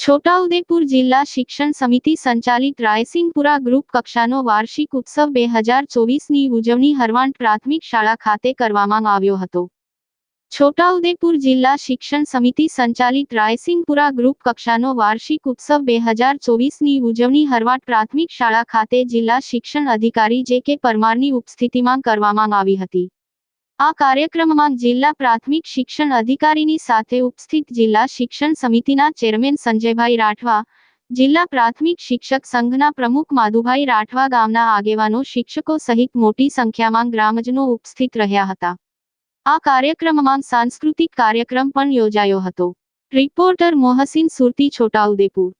છોટાઉદેપુર જિલ્લા શિક્ષણ સમિતિ સંચાલિત રાયસિંગપુરા ગ્રુપ કક્ષાનો વાર્ષિક ઉત્સવ બે હજાર ચોવીસની ઉજવણી હરવાંટ પ્રાથમિક શાળા ખાતે કરવામાં આવ્યો હતો. છોટાઉદેપુર જિલ્લા શિક્ષણ સમિતિ સંચાલિત રાયસિંગપુરા ગ્રુપ કક્ષાનો વાર્ષિક ઉત્સવ બે હજાર ચોવીસની ઉજવણી હરવાટ પ્રાથમિક શાળા ખાતે જિલ્લા શિક્ષણ અધિકારી જે કે પરમારની ઉપસ્થિતિમાં કરવામાં આવી હતી. આ કાર્યક્રમમાં જિલ્લા પ્રાથમિક શિક્ષણ અધિકારીની સાથે ઉપસ્થિત જિલ્લા શિક્ષણ સમિતિના ચેરમેન સંજયભાઈ રાઠવા, જિલ્લા પ્રાથમિક શિક્ષક સંઘના પ્રમુખ માધુભાઈ રાઠવા ગામના આગેવાનો શિક્ષકો સહિત મોટી સંખ્યામાં ગ્રામજનો ઉપસ્થિત રહ્યા હતા. આ કાર્યક્રમમાં સાંસ્કૃતિક કાર્યક્રમ પણ યોજાયો હતો. રિપોર્ટર મોહસિન સુરતી, છોટાઉદેપુર.